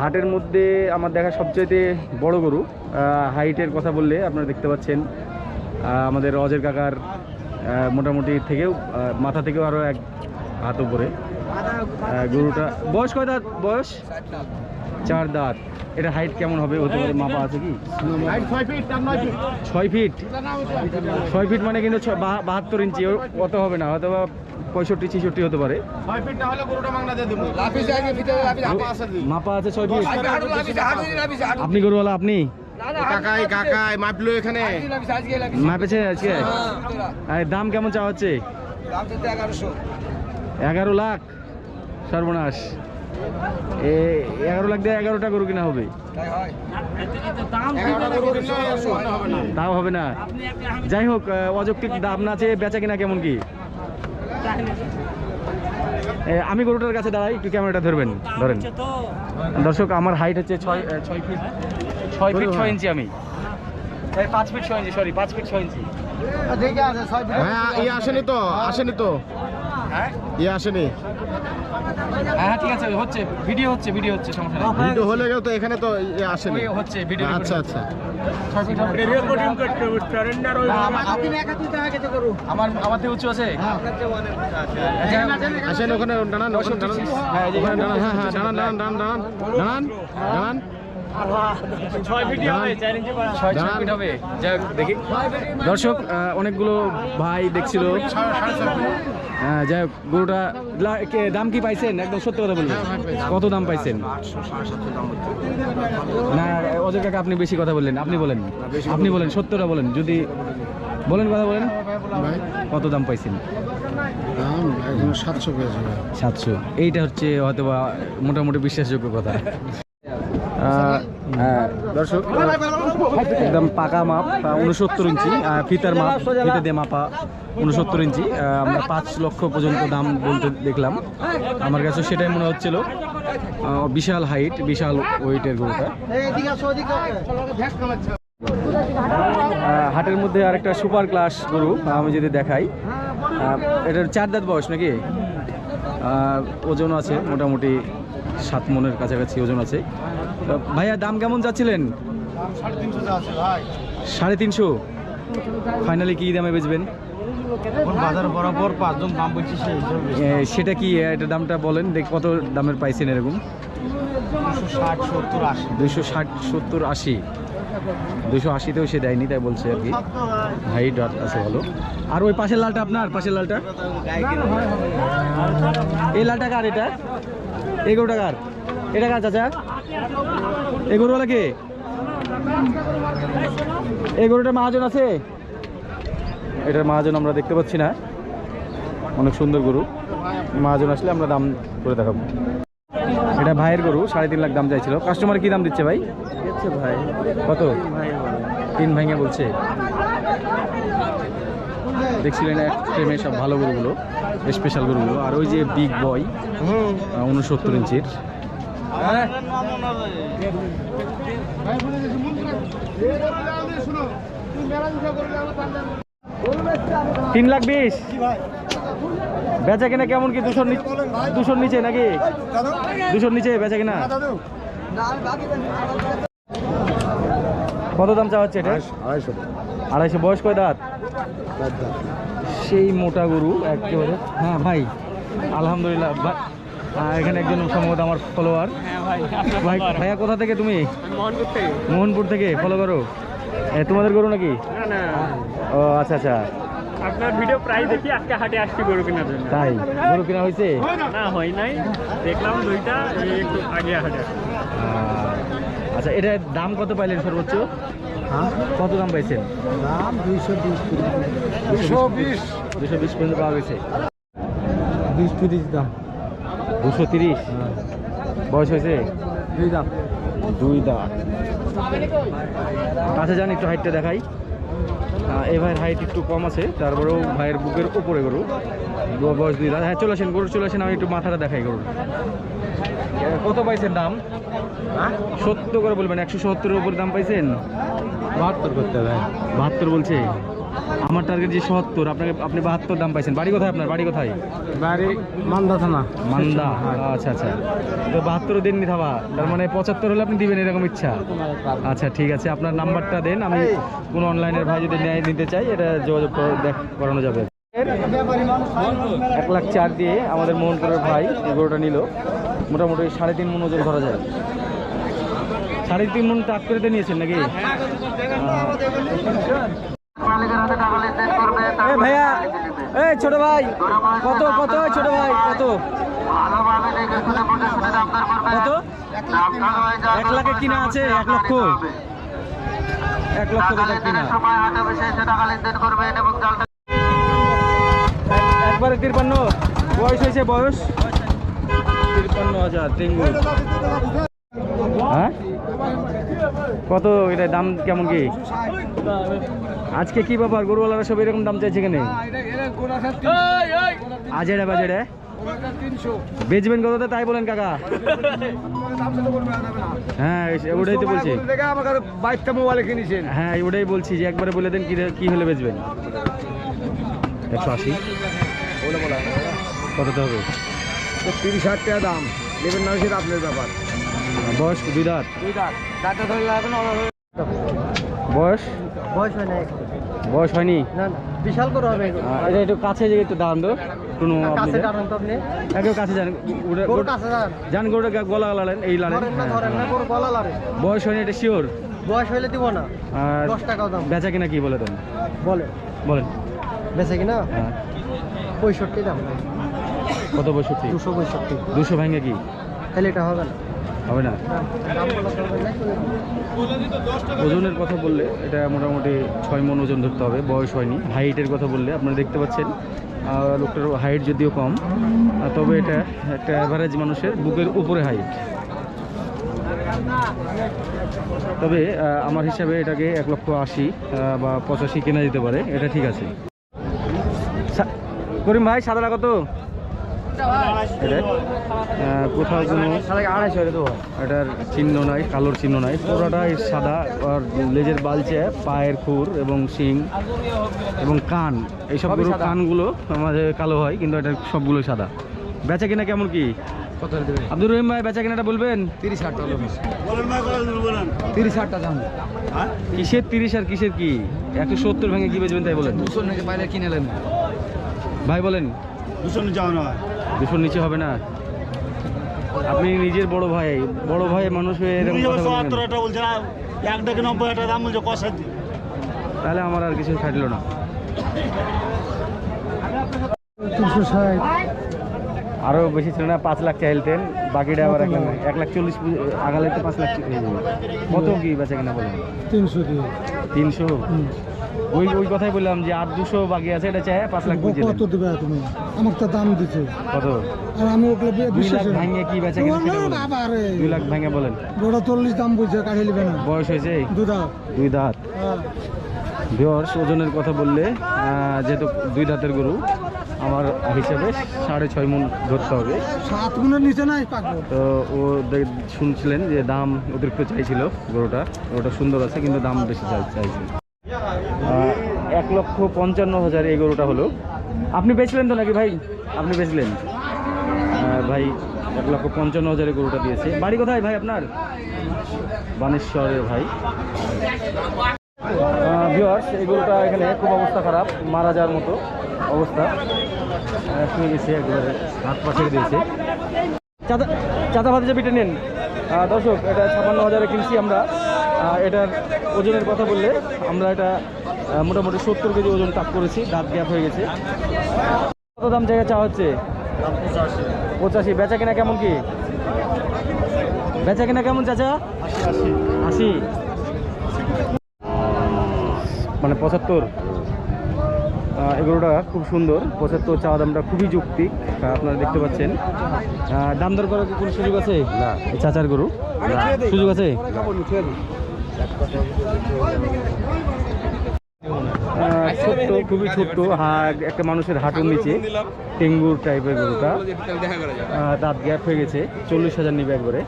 হাটের মধ্যে আমার দেখা সবচাইতে বড় গরু হাইটের কথা বললে আপনারা দেখতে পাচ্ছেন আমাদের অজের কাকার মোটামুটি থেকেও মাথা থেকেও আরও এক হাত উপরে। গরুটা, বয়স কয় দাঁত, বয়স? চার দাঁত। এটা হাইট কেমন হবে? হতে পারে মাপা আছে কি? ছয় ফিট। ছয় ফিট মানে কিন্তু বাহাত্তর ইঞ্চি অত হবে না হয়তো বা পঁয়ষট্টি ছেষট্টি হতে পারে। মাপা আছে ছয় ফিট আপনি গরুওয়ালা আপনি? কাকাই কাকাই মাপলো এখানে। মাপেছে আজকে? দাম কেমন চাওয়া হচ্ছে? এগারো লাখ? সর্বনাশ। এ এগারো লাখ দিয়ে এগারোটা গরু কিনা হবে? তাও হবে না। যাই হোক অযৌক্তিক দাম না চেয়ে বেচা কিনা কেমন কি? আমি গরুটার কাছে দাঁড়াই একটু ক্যামেরাটা ধরবেন ধরেন। দর্শক আমার হাইট হচ্ছে ছয় ছয় ফিট ছয় ফিট ছয় ইঞ্চি আমি। পাঁচ ফিট ছয় ইঞ্চি সরি পাঁচ ফিট ছয় ইঞ্চি হ্যাঁ ইয়ে আসেনি তো আসেনি তো। হ্যাঁ? ইয়ে আসেনি। হ্যাঁ ঠিক আছে হচ্ছে ভিডিও হচ্ছে ভিডিও হচ্ছে সমস্যা ভিডিও হলে গেল তো এখানে তো ইয়ে আসেনি। হচ্ছে ভিডিও আচ্ছা আচ্ছা। আমার- আমার থেকে উঁচু আছে? আসেন ওখানে দাঁড়ান দাঁড়ান। হ্যাঁ, ওখানে দাঁড়ান। হ্যাঁ হ্যাঁ দাঁড়ান দাঁড়ান দাঁড়ান দাঁড়ান। দাঁড়ান। দাঁড়ান দর্শক অনেকগুলো ভাই দেখছিল। হ্যাঁ যাই হোক গরুটা কে- দাম কি পাইছেন? একদম সত্য কথা বলবেন কত দাম পাইছেন? না অজয় কাকা আপনি বেশি কথা বললেন। আপনি বলেন। আপনি বলেন সত্যটা বলেন। যদি বলেন কথা বলেন। কত দাম পাইছেন? সাতশো এইটা হচ্ছে হয়তো বা মোটামুটি বিশ্বাসযোগ্য কথা। দর্শক, একদম পাকা মাপ উনসত্তর ইঞ্চি ফিতার মাপ, ফিতা দিয়ে মাপা উনসত্তর ইঞ্চি আমরা পাঁচ লক্ষ পর্যন্ত দাম বলতে দেখলাম। আমার কাছে সেটাই মনে হচ্ছিল বিশাল হাইট বিশাল ওয়েটের গরুটা। হাটের মধ্যে আরেকটা সুপার ক্লাস গরু, আমি যদি দেখাই এটার চার দাঁত বয়স নাকি? ওজন আছে মোটামুটি সাত মনের কাছাকাছি ওজন আছে। ভাইয়া দাম কেমন যাচ্ছিলেন? সাড়ে তিনশো। ফাইনালি কি দামে বেচবেন? বাজার বরাবর পাঁচজন দাম বলছি সেটা কি এটা দামটা বলেন দেখ কত দামের পাইছেন এরকম? দুশো ষাট সত্তর আশি। দুশো আশিতেও সে দেয়নি তাই বলছে আর কি। হাই ডট আছে ভালো। আর ওই পাশের লালটা আপনার পাশের লালটা? এই লালটা কার এটা? এগারো টাকার। এটা কার চাচা? এগারোওয়ালা কে? এগারোটা মহাজন আছে? এটার মহাজন আমরা দেখতে পাচ্ছি না। অনেক সুন্দর গরু। মহাজন আসলে আমরা দাম করে দেখাবো। এটা ভাইয়ের গরু সাড়ে তিন লাখ দাম চাইছিল। কাস্টমার কি দাম দিচ্ছে ভাই? ভাই। কত? তিন ভাঙে বলছে। দেখছিলেন এক ফ্রেমে সব ভালো গরুগুলো স্পেশাল গরুগুলো। আর ওই যে বিগ বয় উনসত্তর ইঞ্চির। তিন লাখ বিশ। বেচা কিনা কেমন কি? দুশোর দুশোর নিচে নাকি? দুশোর নিচে বেচা কিনা? কত দাম চাওয়া হচ্ছে এটা? আড়াইশো। আড়াইশো। বয়স কয় দাঁত? সেই মোটা গরু একেবারে। হ্যাঁ ভাই আলহামদুলিল্লাহ। ভাই এখানে একজন সম্ভবত আমার ফলোয়ার ভাই ভাইয়া কোথা থেকে তুমি? মোহনপুর থেকে। ফলো করো। তোমাদের গরু নাকি? ও আচ্ছা আচ্ছা। আপনার ভিডিও প্রায় দেখি আজকে হাটে আসছি গরু কেনার জন্য। তাই? গরু কেনা হয়েছে? না হয় নাই। দেখলাম দুইটা একটু আগে হাটে আচ্ছা এটার দাম কত পাইলেন সর্বোচ্চ? কত দাম পাইছেন? দাম দুইশো বিশ দুশো বিশ? দুশো বিশ পর্যন্ত পাওয়া গেছে। বিশ তিরিশ দাম। দুশো তিরিশ? বয়স হয়েছে? দুই দাম দুই দাম কাছে যান একটু হাইটটা দেখাই। এই ভাইয়ের হাইট একটু কম আছে তারপরেও ভাইয়ের বুকের উপরে গরু। বয়স দুই দাঁত। হ্যাঁ চলে আসেন গরু চলে আসেন আমি একটু মাথাটা দেখাই গরু কত পাইছেন দাম? সত্য করে বলবেন একশো সত্তরের উপরে দাম পাইছেন? বাহাত্তর করতে হবে। বাহাত্তর বলছে। আমার টার্গেট যে সত্তর আপনাকে আপনি বাহাত্তর দাম পাইছেন। বাড়ি কোথায় আপনার? বাড়ি কোথায়? বাড়ি মান্দা থানা। মান্দা আচ্ছা আচ্ছা। তো বাহাত্তর দেননি থাবা। তার মানে পঁচাত্তর হলে আপনি দিবেন এরকম ইচ্ছা। আচ্ছা ঠিক আছে। আপনার নাম্বারটা দেন। আমি কোনো অনলাইনের ভাই যদি ন্যায় নিতে চাই এটা যোগাযোগ দেখ করানো যাবে। এক লাখ চার দিয়ে আমাদের মোহনপুরের ভাই গরুটা নিল। মোটামুটি সাড়ে তিন মন ওজন ধরা যায়। সাড়ে তিন মন টাক করে নিয়েছেন নাকি? ভাইয়া এই ছোট ভাই কত কত ছোট ভাই কত? কত? এক লাখে কিনা আছে এক লক্ষ। এক লক্ষ টাকা কিনা। একবারে তিরপান্ন বয়স হয়েছে বয়স। তিরপান্ন হাজার টেঙ্গু হ্যাঁ? কত? এটা দাম কেমন কি? আজকে কি ব্যাপার? গরুওয়ালারা সব এরকম দাম চাইছে কেন? আজেরা বাজেরা? বেচবেন কত তাই বলেন কাকা। হ্যাঁ ওটাই তো বলছি। বাইকটা মোবাইলে কিনেছেন হ্যাঁ ওটাই বলছি যে একবারে বলে দেন কি হলে বেচবেন। একশো আশি। কত হবে? তো তিরিশ হাজার টাকা দাম। নেবেন না সেটা আপনার ব্যাপার। বয়স দুই দাঁত চারটা ধরে লাগবে না বয়স? বয়স হয় না বয়স হয়নি? না না। বিশাল করে হবে এটা একটু কাছে যে একটু দাঁড়ান তো। টুনু আপনি কাছে। তো আপনি। একটু কাছে যান। গরু গরু- কাছে যান। যান গরুটা গলা লালেন এই লালেন না হ্যাঁ, ধরেন না হ্যাঁ। গরু গলা লারে বয়স হয়নি এটা শিওর বয়স হইলে দিব না। আর দশ টাকাও দাম। বেচা কিনা কি বলে দেন? বলে বলেন। বেছে কিনা? হ্যাঁ। পঁয়ষট্টি দাম। কত পঁয়ষট্টি দুশো পঁয়ষট্টি দুশো ভাঙে কি? তাহলে এটা হবে না। হবে না। ওজনের কথা বললে এটা মোটামুটি ছয় মন ওজন ধরতে হবে বয়স হয়নি। হাইটের কথা বললে আপনারা দেখতে পাচ্ছেন লোকটার হাইট যদিও কম তবে এটা একটা অ্যাভারেজ মানুষের বুকের উপরে হাইট। তবে আমার হিসাবে এটাকে এক লক্ষ আশি বা পঁচাশি কেনা যেতে পারে এটা ঠিক আছে। করিম ভাই সাদাটা কত? কোথাও কোনো এটার চিহ্ন নাই কালোর চিহ্ন নাই। পুরোটাই সাদা আর লেজের বালচে পায়ের খুর এবং শিং এবং কান। এই সবগুলো কানগুলো আমাদের কালো হয় কিন্তু এটা সবগুলো সাদা। বেচা কিনা কেমন কি? আব্দুর রহিম ভাই বেচা কিনাটা বলবেন? তিরিশ হাজার টাকা তিরিশ হাজার টাকা দাম। কিসের তিরিশ আর কিসের কি? একশো সত্তর ভেঙে কি বেচবেন তাই বলেন? দুশো কিনে নেন। ভাই বলেন। দূষণ যাওয়া নয় দুশোর নিচে হবে না। আপনি নিজের বড় ভাই বড় ভাই মানুষ হয়ে এরকম কথা বলবেন। বলছে না এক ডেকে নব্বই একটা দাম বলছে কষা তাহলে আমার আর কিছু খাটলো না। তিনশো ষাট আরও বেশি ছিল না পাঁচ লাখ চাইলতেন বাকিটা আবার এক লাখ এক লাখ চল্লিশ আগালে তো পাঁচ লাখ হয়ে যাবে। কত কি বেচা কিনা বলেন? তিনশো তিনশো? ওই ওই কথাই বললাম যে আর দুশো বাকি আছে এটা চাই পাঁচ লাখ কত দেবে তুমি? আমার তো দাম কত? আর আমি ওগুলো দুই লাখ ভাঙে কি বেচা দুই লাখ ভাঙে বলেন। চল্লিশ দাম বুঝছে কাঠে নিবে না। বয়স হয়েছে? দুধা দুই দাঁত। বিয়র্স ওজনের কথা বললে যেহেতু দুই দাঁতের গরু আমার হিসাবে সাড়ে ছয় মন ধরতে হবে। সাত গুণের নিচে নাই তো ও শুনছিলেন যে দাম অতিরিক্ত চাইছিল গরুটা। গরুটা সুন্দর আছে কিন্তু দাম বেশি চাই চাইছে। এক লক্ষ পঞ্চান্ন হাজার এই গরুটা হলো। আপনি বেচলেন তো নাকি ভাই? আপনি বেচলেন? ভাই, এক লক্ষ পঞ্চান্ন হাজারে গরুটা দিয়েছে। বাড়ি কোথায় ভাই আপনার? বানেশ্বরের ভাই। ভিওয়ার্স এই গরুটা এখানে খুব অবস্থা খারাপ, মারা যাওয়ার মতো অবস্থা। শুয়ে গেছে, একবারে হাত পা ছেড়ে দিয়েছে। চাঁদা চাঁদা ভাতে যে পিঠে নেন। দর্শক, এটা ছাপান্ন হাজারে কিনছি আমরা। এটার ওজনের কথা বললে আমরা এটা মোটামুটি সত্তর কেজি ওজন তাক করেছি দাঁত গ্যাপ হয়ে গেছে। কত দাম জায়গা চা হচ্ছে? পঁচাশি। বেচা কেনা কেমন কি? বেচা কেনা কেমন চাচা? আশি। মানে পঁচাত্তর। এগুলোটা খুব সুন্দর। পঁচাত্তর চাওয়া দামটা খুবই যুক্তি আপনারা দেখতে পাচ্ছেন। দাম দর করার কি কোনো সুযোগ আছে? না। চাচার গরু। সুযোগ আছে? ছোট্ট খুবই ছোট্ট হা- একটা মানুষের হাঁটুর নিচে টেঙ্গুর টাইপের গরুটা দাঁত গ্যাপ হয়ে গেছে, চল্লিশ হাজার নিবে একবারে।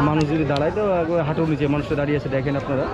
মানুষ যদি দাঁড়ায় তো একবার হাঁটুর নিচে মানুষটা দাঁড়িয়ে আছে, দেখেন আপনারা।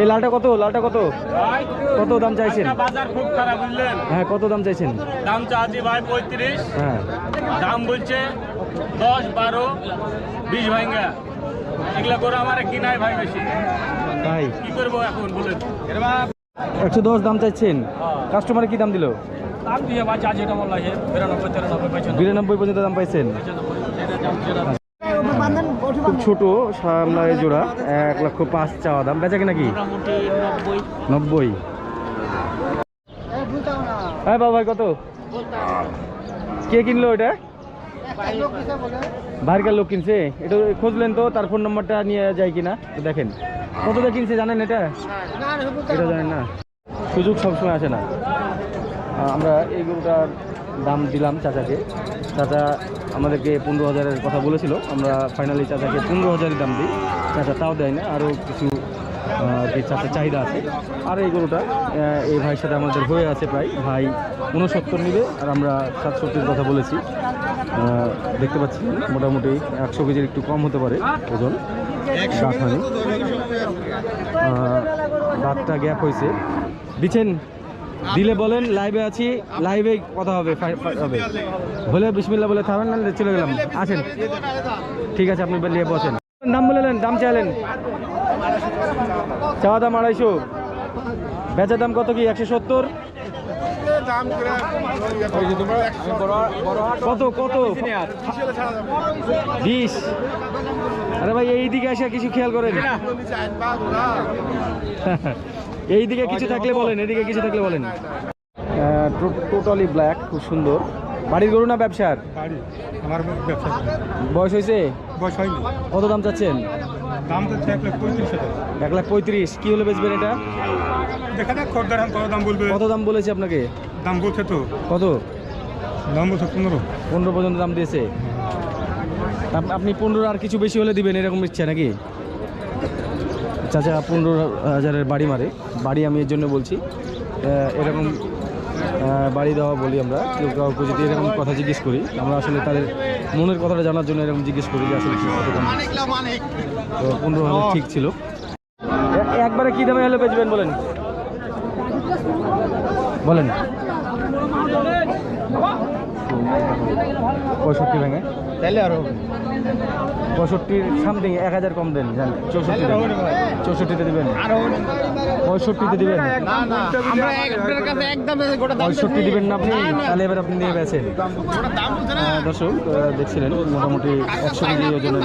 এই লালটা কত? লালটা কত? কত দাম চাইছেন? বাজার খুব খারাপ বুঝলেন? হ্যাঁ কত দাম চাইছেন? দাম চাচ্ছি ভাই পঁয়ত্রিশ। হ্যাঁ। দাম বলছে দশ বারো বিশ ভাঙ্গা এগুলা করে আমার কিনাই ভাই বেশি। তাই? কি করব এখন বলেন? একশো দশ দাম চাইছেন? কাস্টমারে কি দাম দিল? বিরানব্বই পর্যন্ত দাম পাইছেন? ছোট সামলায় জোড়া এক লক্ষ পাঁচ চাওয়া দাম। বেচা কিনা কি? নব্বই। হ্যাঁ বাবা ভাই কত? কে কিনলো এটা বাইরেকার লোক কিনছে? এটা খুঁজলেন তো তার ফোন নম্বরটা নিয়ে যায় কিনা? তো দেখেন। কত দিয়ে কিনছে জানেন এটা? এটা জানেন না। সুযোগ সবসময় আসে না। আমরা এই গরুটার দাম দিলাম চাচাকে। চাচা আমাদেরকে পনেরো হাজারের কথা বলেছিল। আমরা ফাইনালি চাচাকে পনেরো হাজারই দাম দিই। চাচা তাও দেয় না, আরও কিছু যে চাচার চাহিদা আছে। আর এই গরুটা এই ভাইয়ের সাথে আমাদের হয়ে আছে প্রায়। ভাই উনসত্তর নিবে, আর আমরা সাতষট্টির কথা বলেছি। দেখতে পাচ্ছি, মোটামুটি একশো কেজির একটু কম হতে পারে ওজন। দাঁত হয়নি দাঁতটা গ্যাপ হয়েছে। দিচ্ছেন? দিলে বলেন লাইভে আছি লাইভে কথা হবে হবে। হলে বিসমিল্লা বলে থামেন না চলে গেলাম। আসেন। ঠিক আছে আপনি নিয়ে বসেন। দাম বলেলেন দাম চাইলেন। চাওয়া দাম আড়াইশো। বেচা দাম কত কি একশো সত্তর? কত কত? বিশ। আরে ভাই এই দিকে এসে কিছু খেয়াল করেন। এই দিকে কিছু থাকলে বলেন এদিকে কিছু থাকলে বলেন। টোটালি ব্ল্যাক খুব সুন্দর। বাড়ির গরু না ব্যবসার? আমার ব্যবসা। বয়স হয়েছে? বয়স হয়নি। কত দাম চাচ্ছেন? দাম এক লাখ পঁয়ত্রিশ হাজার। এক লাখ পঁয়ত্রিশ কি হলে বেচবেন এটা? দেখা যাক খদ্দার কত দাম বলবে। কত দাম বলেছে আপনাকে? দাম বলছে তো। কত? দাম বলছে পনেরো। পনেরো পর্যন্ত দাম দিয়েছে। আপনি পনেরো আর কিছু বেশি হলে দিবেন এরকম ইচ্ছে নাকি? চাচা পনেরো হাজারের বাড়ি মারে। বাড়ি আমি এর জন্য বলছি। এরকম বাড়ি দেওয়া বলি আমরা। কেউ কাউকে যদি এরকম কথা জিজ্ঞেস করি, আমরা আসলে তাদের মনের কথাটা জানার জন্য এরকম জিজ্ঞেস করি যে আসলে তো পনেরো হাজার ঠিক ছিল। একবারে কী দামে হলে বেচবেন বলেন? বলেন। পঁয়ষট্টি ভেঙে তাহলে আরও পঁয়ষট্টির সামথিং এক হাজার কম দেন জান। চৌষট্টি চৌষট্টিতে দিবেন। পঁয়ষট্টিতে দিবেন। না না। আমরা একটার কাছে একদম গোটা দাম পঁয়ষট্টি দিবেন না আপনি? তাহলে এবার আপনি নিয়ে বেছেন। গোটা দাম বলছে না। দর্শক দেখছিলেন মোটামুটি একশো কেজি ওজনের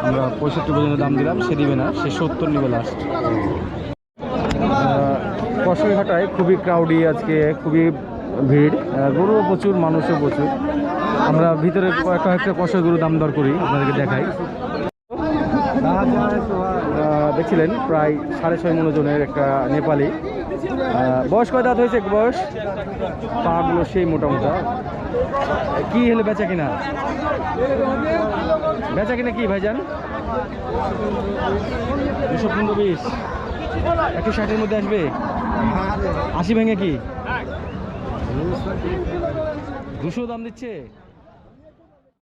আমরা পঁয়ষট্টি পর্যন্ত দাম দিলাম সে দিবে না সে সত্তর নিবে লাস্ট কষাইঘাটায় খুবই ক্রাউডি আজকে খুবই ভিড়। গরুও প্রচুর মানুষও প্রচুর। আমরা ভিতরে কয়েকটা কষাই গরু দাম দর করি, আপনাদেরকে দেখাই। দেখছিলেন, প্রায় সাড়ে ছয় মন ওজনের একটা নেপালি। বয়স কয় দাঁত হয়েছে বয়স? পাগুলো সেই মোটা মোটা কি হলে, বেচা কিনা? বেচা কিনা কি, ভাইজান? দুশো পনেরো বিশ একশো ষাটের মধ্যে আসবে? আশি ভেঙে কি? দুশো দাম দিচ্ছে?